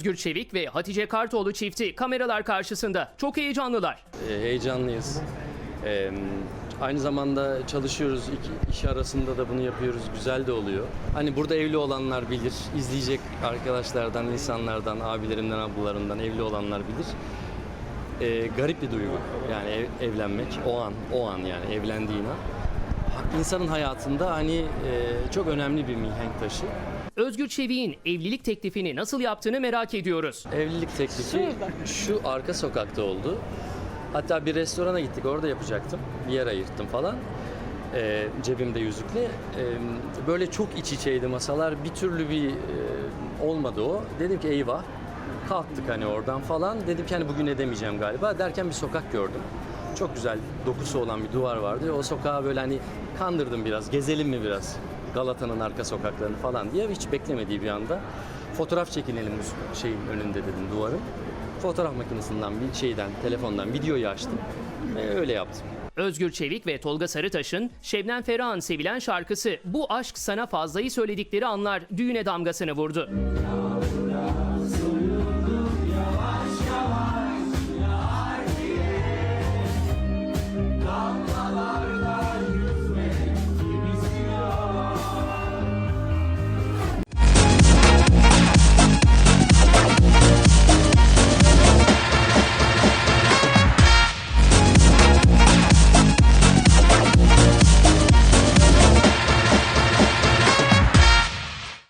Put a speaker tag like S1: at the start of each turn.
S1: Özgür Çevik ve Hatice Kartoğlu çifti kameralar karşısında çok heyecanlılar.
S2: E, heyecanlıyız. E, aynı zamanda çalışıyoruz. İş arasında da bunu yapıyoruz. Güzel de oluyor. Hani burada evli olanlar bilir. izleyecek arkadaşlardan, insanlardan, abilerimden, ablalarımdan evli olanlar bilir. E, garip bir duygu. Yani ev- evlenmek o an, o an yani evlendiğin an. İnsanın hayatında hani e, çok önemli bir mihenk taşı.
S1: Özgür Çevik'in evlilik teklifini nasıl yaptığını merak ediyoruz.
S2: Evlilik teklifi şu arka sokakta oldu. Hatta bir restorana gittik orada yapacaktım. Bir yer ayırttım falan. Ee, cebimde yüzükle. Ee, böyle çok iç içeydi masalar. Bir türlü bir e, olmadı o. Dedim ki eyvah. Kalktık hani oradan falan. Dedim ki hani bugün edemeyeceğim galiba. Derken bir sokak gördüm. Çok güzel dokusu olan bir duvar vardı. O sokağa böyle hani kandırdım biraz. Gezelim mi biraz? Galata'nın arka sokaklarını falan diye hiç beklemediği bir anda fotoğraf çekinelim bu şeyin önünde dedim duvarın. Fotoğraf makinesinden bir şeyden telefondan videoyu açtım ve öyle yaptım.
S1: Özgür Çevik ve Tolga Sarıtaş'ın Şebnem Ferah'ın sevilen şarkısı Bu Aşk Sana Fazlayı söyledikleri anlar düğüne damgasını vurdu.